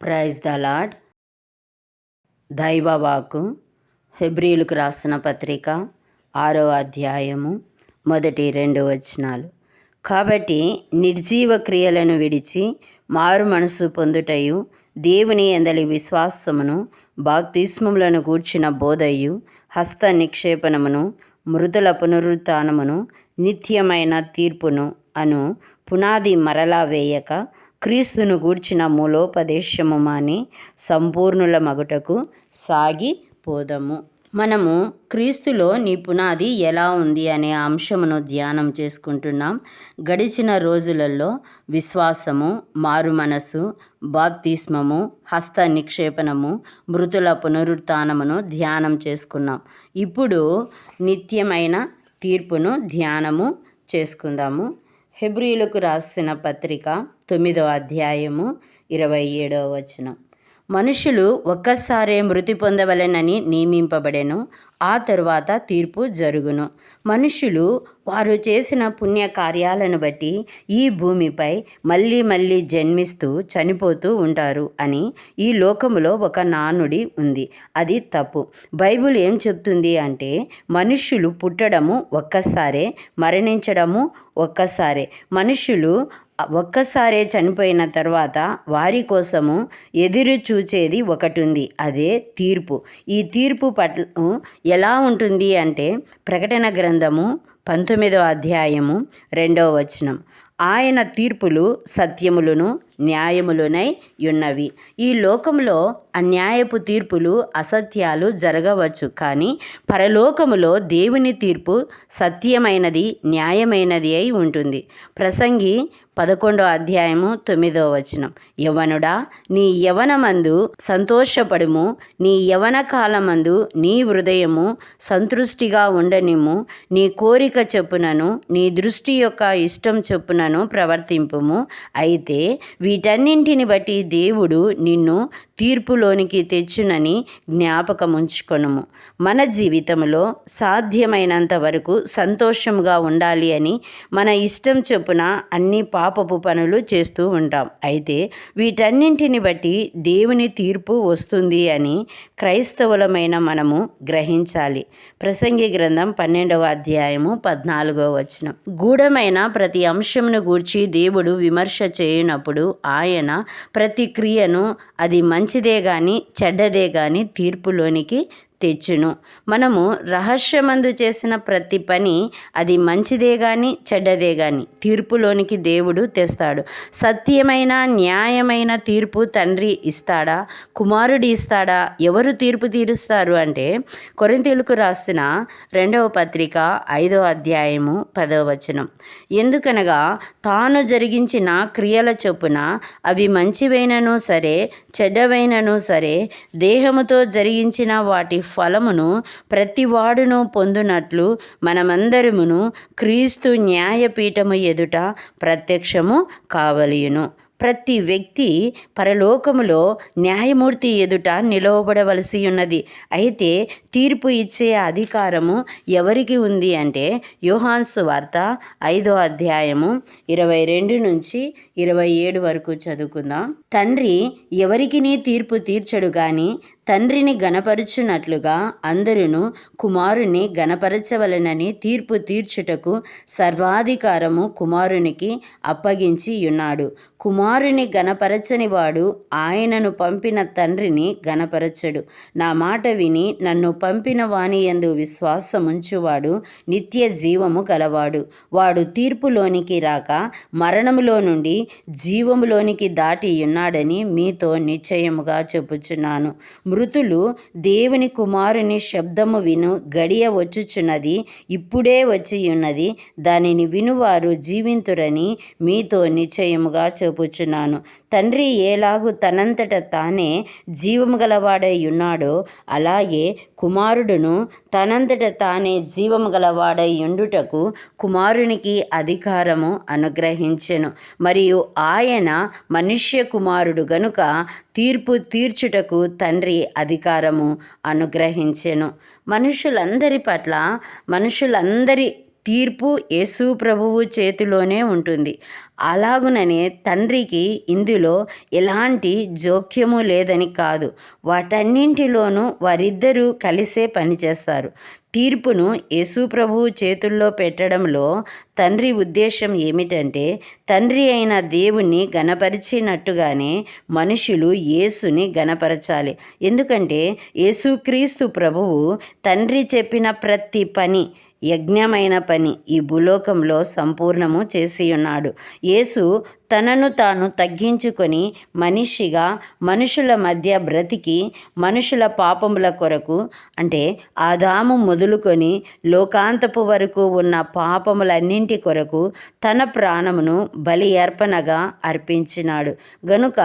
Praise the lord దైవవాకు హెబ్రిలకు రాసిన పత్రిక ఆరో అధ్యాయము మొదటి రెండు వచనాలు. కాబట్టి నిర్జీవ క్రియలను విడిచి మారు మనసు పొందుటయు దేవుని ఎందలి విశ్వాసమును బాప్తిస్మములను గూర్చిన బోధయు హస్త నిక్షేపణమును మృతుల పునరుత్నమును నిత్యమైన తీర్పును అను పునాది మరలా వేయక క్రీస్తును గూర్చిన మూలోపదేశము మాని సంపూర్ణుల మగుటకు సాగిపోదము మనము క్రీస్తులో నీ పునాది ఎలా ఉంది అనే అంశమును ధ్యానం చేసుకుంటున్నాం. గడిచిన రోజులలో విశ్వాసము మారు మనసు బాప్తిస్మము హస్త నిక్షేపణము మృతుల పునరుత్నమును ధ్యానం చేసుకున్నాం. ఇప్పుడు నిత్యమైన తీర్పును ధ్యానము చేసుకుందాము. హెబ్రియులకు రాసిన పత్రిక తొమ్మిదో అధ్యాయము ఇరవై ఏడవ వచనం. మనుషులు ఒక్కసారే మృతి పొందవలెనని నియమింపబడెను. ఆ తరువాత తీర్పు జరుగును. మనుషులు వారు చేసిన పుణ్య కార్యాలను బట్టి ఈ భూమిపై మళ్ళీ మళ్ళీ జన్మిస్తూ చనిపోతూ ఉంటారు అని ఈ లోకములో ఒక నానుడి ఉంది. అది తప్పు. బైబిల్ ఏం చెప్తుంది అంటే మనుషులు పుట్టడము ఒక్కసారే మరణించడము ఒక్కసారే. మనుషులు ఒక్కసారే చనిపోయిన తర్వాత వారి కోసము ఎదురు చూచేది ఒకటి ఉంది అదే తీర్పు. ఈ తీర్పు పట్ల ఎలా ఉంటుంది అంటే ప్రకటన గ్రంథము పంతొమ్మిదో అధ్యాయము రెండవ వచనం. ఆయన తీర్పులు సత్యములను న్యాయములునై ఉన్నవి. ఈ లోకంలో అన్యాయపు తీర్పులు అసత్యాలు జరగవచ్చు. కానీ పరలోకములో దేవుని తీర్పు సత్యమైనది న్యాయమైనది అయి ఉంటుంది. ప్రసంగి పదకొండో అధ్యాయము తొమ్మిదో వచనం. యవనుడా నీ యవనమందు సంతోషపడుము. నీ యవన కాలమందు నీ హృదయము సంతృష్టిగా ఉండనిము నీ కోరిక చెప్పునను నీ దృష్టి యొక్క ఇష్టం చెప్పునను ప్రవర్తింపుము. అయితే వీటన్నింటిని బట్టి దేవుడు నిన్ను తీర్పులోనికి తెచ్చునని జ్ఞాపకముంచుకొనుము. మన జీవితంలో సాధ్యమైనంత వరకు సంతోషంగా ఉండాలి అని మన ఇష్టం చొప్పున అన్ని పాపపు పనులు చేస్తూ ఉంటాం. అయితే వీటన్నింటిని బట్టి దేవుని తీర్పు వస్తుంది అని క్రైస్తవులమైన మనము గ్రహించాలి. ప్రసంగి గ్రంథం పన్నెండవ అధ్యాయము పద్నాలుగో వచనం. గూఢమైన ప్రతి అంశమును గూర్చి దేవుడు విమర్శ చేయనప్పుడు ఆయన ప్రతి క్రియను అది మంచిదే కానీ చెడ్డదే కానీ తీర్పులోనికి తెచ్చును. మనము రహస్యమందు చేసిన ప్రతి పని అది మంచిదే కానీ చెడ్డదే కానీ తీర్పులోనికి దేవుడు తెస్తాడు. సత్యమైన న్యాయమైన తీర్పు తండ్రి ఇస్తాడా? కుమారుడు ఇస్తాడా? ఎవరు తీర్పు తీరుస్తారు అంటే కొరింతీలకు రాసిన రెండవ పత్రిక ఐదవ అధ్యాయము పదవ వచనం. ఎందుకనగా తాను జరిగించిన క్రియల చొప్పున అవి మంచివైనను సరే చెడ్డవైనను సరే దేహముతో జరిగించిన వాటి ఫలమును ప్రతివాడును పొందునట్లు మనమందరమును క్రీస్తు న్యాయపీఠము ఎదుట ప్రత్యక్షము కావలియును. ప్రతి వ్యక్తి పరలోకములో న్యాయమూర్తి ఎదుట నిలవబడవలసి ఉన్నది అయితే తీర్పు ఇచ్చే అధికారము ఎవరికి ఉంది అంటే యోహాన్స్ వార్త ఐదో అధ్యాయము ఇరవై రెండు నుంచి ఇరవై ఏడు వరకు చదువుకుందాం. తండ్రి ఎవరికి తీర్పు తీర్చడు కానీ తండ్రిని గనపరుచున్నట్లుగా అందరును కుమారుని గనపరచవలనని తీర్పు తీర్చుటకు సర్వాధికారము కుమారునికి అప్పగించి ఉన్నాడు కుమారుని గనపరచని వాడు ఆయనను పంపిన తండ్రిని గనపరచడు నా మాట విని నన్ను పంపిన వాని ఎందు విశ్వాసముంచువాడు నిత్య జీవము గలవాడు. వాడు తీర్పులోనికి రాక మరణములో నుండి జీవములోనికి దాటి ఉన్నాడని మీతో నిశ్చయముగా చెప్పుచున్నాను. మృతులు దేవుని కుమారుని శబ్దము విను గడియ వచ్చుచున్నది ఇప్పుడే వచ్చి ఉన్నది దానిని వినువారు జీవింతురని మీతో నిశ్చయముగా చెప్పుచున్నాను. తండ్రి ఏలాగు తనంతట తానే జీవము గలవాడై ఉన్నాడో అలాగే కుమారుడును తనంతట తానే జీవము గలవాడై ఉండుటకు కుమారునికి అధికారము అనుగ్రహించెను. మరియు ఆయన మనుష్య కుమారుడు గనుక తీర్పు తీర్చుటకు తండ్రి అధికారము అనుగ్రహించెను. మనుషులందరి పట్ల మనుషులందరి తీర్పు యేసు ప్రభువు చేతిలోనే ఉంటుంది. అలాగుననే తండ్రికి ఇందులో ఎలాంటి జోక్యము లేదని కాదు. వాటన్నింటిలోనూ వారిద్దరూ కలిసే పనిచేస్తారు తీర్పును యేసు ప్రభువు చేతుల్లో పెట్టడంలో తండ్రి ఉద్దేశం ఏమిటంటే తండ్రి అయిన దేవుణ్ణి గణపరిచినట్టుగానే మనుషులు యేసుని గణపరచాలి. ఎందుకంటే యేసుక్రీస్తు ప్రభువు తండ్రి చెప్పిన ప్రతి పని యజ్ఞమైన పని ఈ భూలోకంలో సంపూర్ణము చేసి ఉన్నాడు యేసు తనను తాను తగ్గించుకొని మనిషిగా మనుషుల మధ్య బ్రతికి మనుషుల పాపముల కొరకు అంటే ఆదాము మొదలుకొని లోకాంతపు వరకు ఉన్న పాపములన్నింటి కొరకు తన ప్రాణమును బలి అర్పణగా అర్పించినాడు. గనుక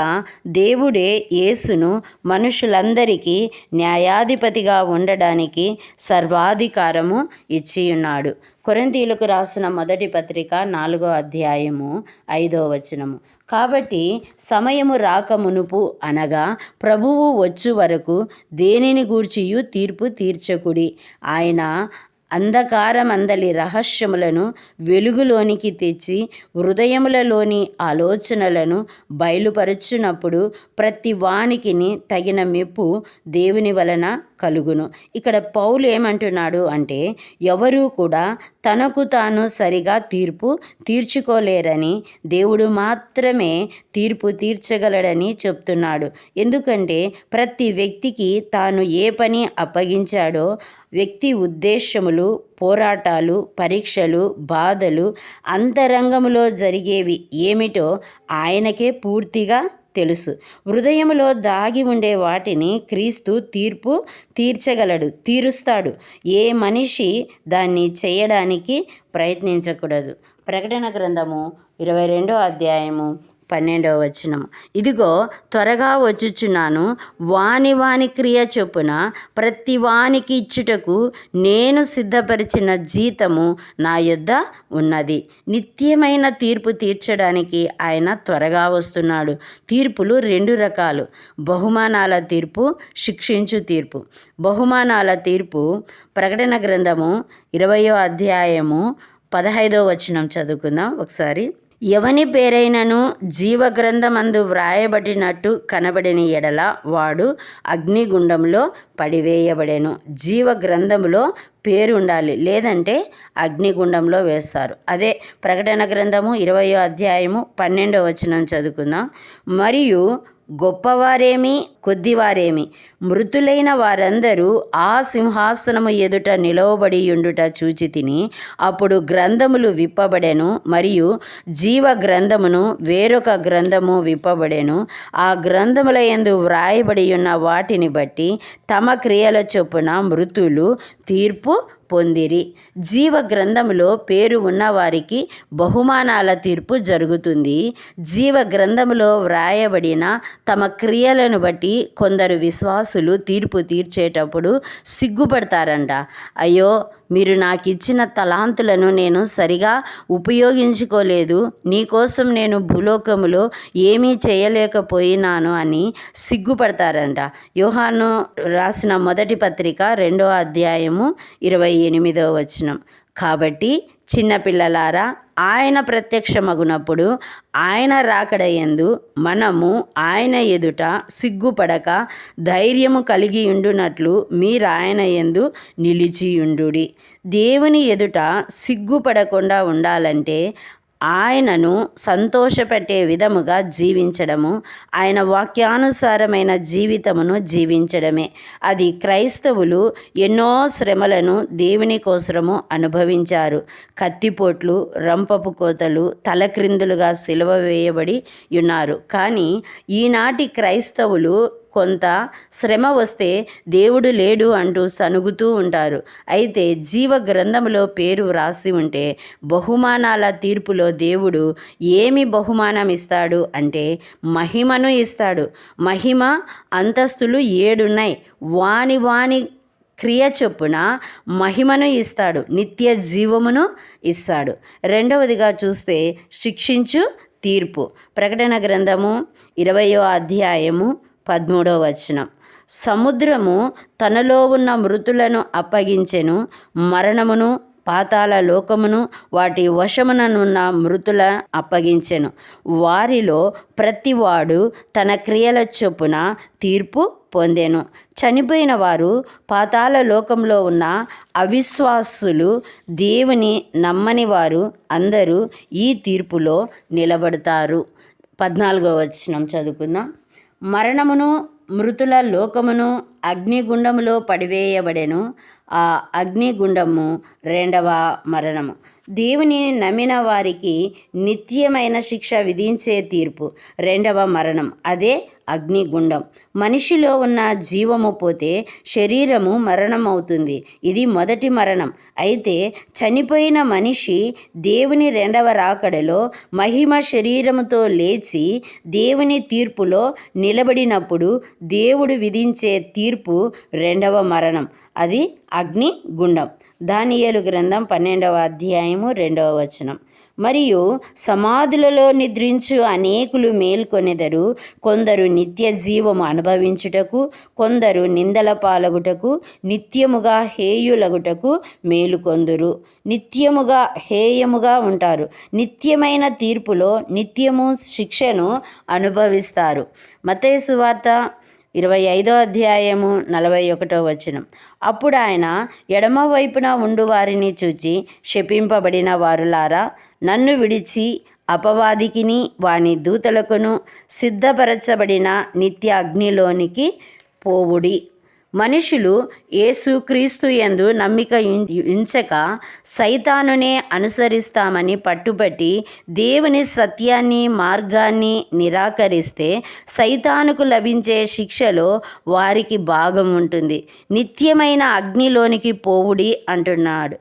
దేవుడే యేసును మనుషులందరికీ న్యాయాధిపతిగా ఉండడానికి సర్వాధికారము ఇచ్చి ఉన్నాడు కొరింతీలకు రాసిన మొదటి పత్రిక నాలుగో అధ్యాయము ఐదో వచనము. కాబట్టి సమయము రాక మునుపు అనగా ప్రభువు వచ్చు వరకు దేనిని గూర్చియు తీర్పు తీర్చకుడి. ఆయన అంధకారమందలి రహస్యములను వెలుగులోనికి తెచ్చి హృదయములలోని ఆలోచనలను బయలుపరుచున్నప్పుడు ప్రతి వానికిని తగిన మెప్పు దేవుని వలన కలుగును. ఇక్కడ పౌలు ఏమంటున్నాడు అంటే ఎవరూ కూడా తనకు తాను సరిగా తీర్పు తీర్చుకోలేరని దేవుడు మాత్రమే తీర్పు తీర్చగలడని చెప్తున్నాడు. ఎందుకంటే ప్రతి వ్యక్తికి తాను ఏ పని అప్పగించాడో వ్యక్తి ఉద్దేశములు పోరాటాలు పరీక్షలు బాధలు అంతరంగములో జరిగేవి ఏమిటో ఆయనకే పూర్తిగా తెలుసు. హృదయములో దాగి ఉండే వాటిని క్రీస్తు తీర్పు తీర్చగలడు తీరుస్తాడు. ఏ మనిషి దాన్ని చేయడానికి ప్రయత్నించకూడదు. ప్రకటన గ్రంథము ఇరవై రెండో అధ్యాయము పన్నెండవ వచనం. ఇదిగో త్వరగా వచ్చుచున్నాను. వాని వాని క్రియ చొప్పున ప్రతి వానికి ఇచ్చుటకు నేను సిద్ధపరిచిన జీతము నా యొద్ద ఉన్నది. నిత్యమైన తీర్పు తీర్చడానికి ఆయన త్వరగా వస్తున్నాడు. తీర్పులు రెండు రకాలు. బహుమానాల తీర్పు శిక్షించు తీర్పు. బహుమానాల తీర్పు ప్రకటన గ్రంథము ఇరవయో అధ్యాయము పదహైదో వచనం చదువుకుందాం. ఒకసారి ఎవని పేరైనను జీవగ్రంథమందు వ్రాయబడినట్టు కనబడిన ఎడల వాడు అగ్నిగుండంలో పడివేయబడేను. జీవగ్రంథములో పేరు ఉండాలి లేదంటే అగ్నిగుండంలో వేస్తారు. అదే ప్రకటన గ్రంథము ఇరవయో అధ్యాయము పన్నెండో వచనం చదువుకుందాం. మరియు గొప్పవారేమి కొద్దివారేమి. మృతులైన వారందరూ ఆ సింహాసనము ఎదుట నిలవబడి ఉండుట చూచి తిని అప్పుడు గ్రంథములు విప్పబడెను మరియు జీవ గ్రంథమును వేరొక గ్రంథము విప్పబడెను. ఆ గ్రంథముల ఎందు వ్రాయబడి ఉన్న వాటిని బట్టి తమ క్రియల చొప్పున మృతులు తీర్పు పొందిరి. జీవ గ్రంథములో పేరు ఉన్నవారికి బహుమానాల తీర్పు జరుగుతుంది. జీవ గ్రంథములో వ్రాయబడిన తమ క్రియలను బట్టి కొందరు విశ్వాసులు తీర్పు తీర్చేటప్పుడు సిగ్గుపడతారంట. అయ్యో మీరు నాకు ఇచ్చిన తలాంతులను నేను సరిగా ఉపయోగించుకోలేదు. నీకోసం నేను భూలోకములో ఏమీ చేయలేకపోయినాను అని సిగ్గుపడతారంట. యోహాను రాసిన మొదటి పత్రిక రెండో అధ్యాయము ఇరవై ఎనిమిదో వచనం. కాబట్టి చిన్నపిల్లలారా ఆయన ప్రత్యక్షమగునప్పుడు ఆయన రాకడయందు మనము ఆయన ఎదుట సిగ్గుపడక ధైర్యము కలిగి ఉండునట్లు మీరు ఆయన ఎందు నిలిచియుండు దేవుని ఎదుట సిగ్గుపడకుండా ఉండాలంటే ఆయనను సంతోషపెట్టే విధముగా జీవించడము ఆయన వాక్యానుసారమైన జీవితమును జీవించడమే. అది క్రైస్తవులు ఎన్నో శ్రమలను దేవుని కోసరము అనుభవించారు. కత్తిపోట్లు రంపపు కోతలు తలక్రిందులుగా సిలువ వేయబడి ఉన్నారు. కానీ ఈనాటి క్రైస్తవులు కొంత శ్రమ వస్తే దేవుడు లేడు అంటూ సనుగుతూ ఉంటారు. అయితే జీవ గ్రంథంలో పేరు వ్రాసి ఉంటే బహుమానాల తీర్పులో దేవుడు ఏమి బహుమానం ఇస్తాడు అంటే మహిమను ఇస్తాడు. మహిమ అంతస్తులు ఏడున్నాయి. వాని వాని క్రియ చొప్పున మహిమను ఇస్తాడు. నిత్య జీవమును ఇస్తాడు. రెండవదిగా చూస్తే శిక్షించు తీర్పు. ప్రకటన గ్రంథము ఇరవయో అధ్యాయము పదమూడవ వచనం. సముద్రము తనలో ఉన్న మృతులను అప్పగించెను మరణమును పాతాల లోకమును వాటి వశముననున్న మృతుల అప్పగించెను. వారిలో ప్రతివాడు తన క్రియల చొప్పున తీర్పు పొందెను. చనిపోయిన వారు పాతాల లోకంలో ఉన్న అవిశ్వాసులు దేవుని నమ్మని వారు అందరూ ఈ తీర్పులో నిలబడతారు. పద్నాలుగో వచనం చదువుకుందాం. మరణమును మృతుల లోకమును అగ్నిగుండములో పడివేయబడెను. ఆ అగ్నిగుండము రెండవ మరణము. దేవుని నమ్మిన వారికి నిత్యమైన శిక్ష విధించే తీర్పు రెండవ మరణం. అదే అగ్నిగుండం. మనిషిలో ఉన్న జీవము పోతే శరీరము మరణం అవుతుంది ఇది మొదటి మరణం. అయితే చనిపోయిన మనిషి దేవుని రెండవ రాకడలో మహిమ శరీరముతో లేచి దేవుని తీర్పులో నిలబడినప్పుడు దేవుడు విధించే తీర్పు తీర్పు రెండవ మరణం. అది అగ్ని గుండం దానియేలు గ్రంథం పన్నెండవ అధ్యాయము రెండవ వచనం. మరియు సమాధులలో నిద్రించు అనేకులు మేల్కొనెదరు. కొందరు నిత్య జీవము అనుభవించుటకు కొందరు నిందల పాలగుటకు నిత్యముగా హేయులగుటకు మేలుకొందురు. నిత్యముగా హేయముగా ఉంటారు. నిత్యమైన తీర్పులో నిత్యము శిక్షను అనుభవిస్తారు. మతేసు వార్త ఇరవై ఐదో అధ్యాయము నలభై ఒకటో వచనం. అప్పుడు ఆయన ఎడమ వైపున ఉండు వారిని చూచి శపింపబడిన వారులారా నన్ను విడిచి అపవాదికిని వాని దూతలకును సిద్ధపరచబడిన నిత్య అగ్నిలోనికి పోవుడి. మనుషులు యేసుక్రీస్తు యందు నమ్మిక ఉంచక సైతానునే అనుసరిస్తామని పట్టుబట్టి దేవుని సత్యాన్ని మార్గాన్ని నిరాకరిస్తే సైతానుకు లభించే శిక్షలో వారికి భాగం ఉంటుంది. నిత్యమైన అగ్నిలోనికి పోవుడి అంటున్నాడు.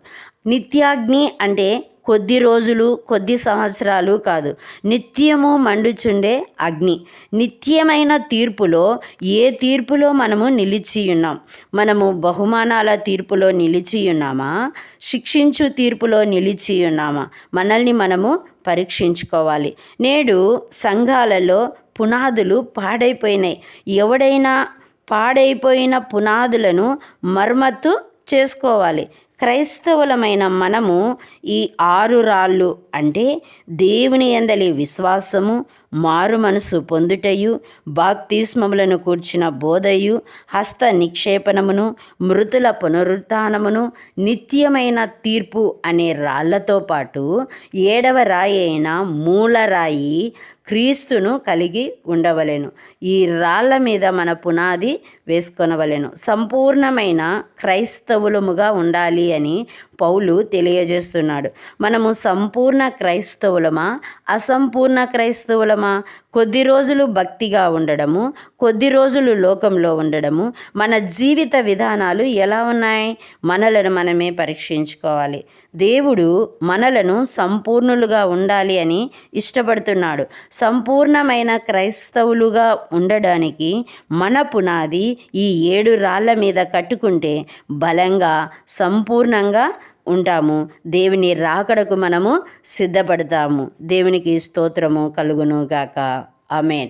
నిత్యాగ్ని అంటే కొద్ది రోజులు కొద్ది సంవత్సరాలు కాదు. నిత్యము మండుచుండే అగ్ని. నిత్యమైన తీర్పులో ఏ తీర్పులో మనము నిలిచి ఉన్నాం? మనము బహుమానాల తీర్పులో నిలిచి ఉన్నామా? శిక్షించు తీర్పులో నిలిచి ఉన్నామా? మనల్ని మనము పరీక్షించుకోవాలి. నేడు సంఘాలలో పునాదులు పాడైపోయినాయి. ఎవడైనా పాడైపోయిన పునాదులను మరమ్మత్తు చేసుకోవాలి. క్రైస్తవులమైన మనము ఈ ఆరు రాళ్ళు అంటే దేవుని ఎందలి విశ్వాసము మారు మనసు పొందుటయు బాప్తిస్మములను కూర్చిన బోధయు హస్త నిక్షేపణమును మృతుల పునరుత్నమును నిత్యమైన తీర్పు అనే రాళ్ళతో పాటు ఏడవ రాయి అయిన మూలరాయి క్రీస్తును కలిగి ఉండవలెను. ఈ రాళ్ళ మీద మన పునాది వేసుకొనవలెను. సంపూర్ణమైన క్రైస్తవులముగా ఉండాలి అని పౌలు తెలియజేస్తున్నాడు. మనము సంపూర్ణ క్రైస్తవులమా? అసంపూర్ణ క్రైస్తవులమా? కొద్ది రోజులు భక్తిగా ఉండడము కొద్ది రోజులు లోకంలో ఉండడము మన జీవిత విధానాలు ఎలా ఉన్నాయి? మనలను మనమే పరీక్షించుకోవాలి. దేవుడు మనలను సంపూర్ణులుగా ఉండాలి అని ఇష్టపడుతున్నాడు. సంపూర్ణమైన క్రైస్తవులుగా ఉండడానికి మన పునాది ఈ ఏడు రాళ్ళ మీద కట్టుకుంటే బలంగా సంపూర్ణంగా ఉంటాము. దేవుని రాకడకు మనము సిద్ధపడతాము. దేవునికి స్తోత్రము కలుగును గాక. ఆమెన్.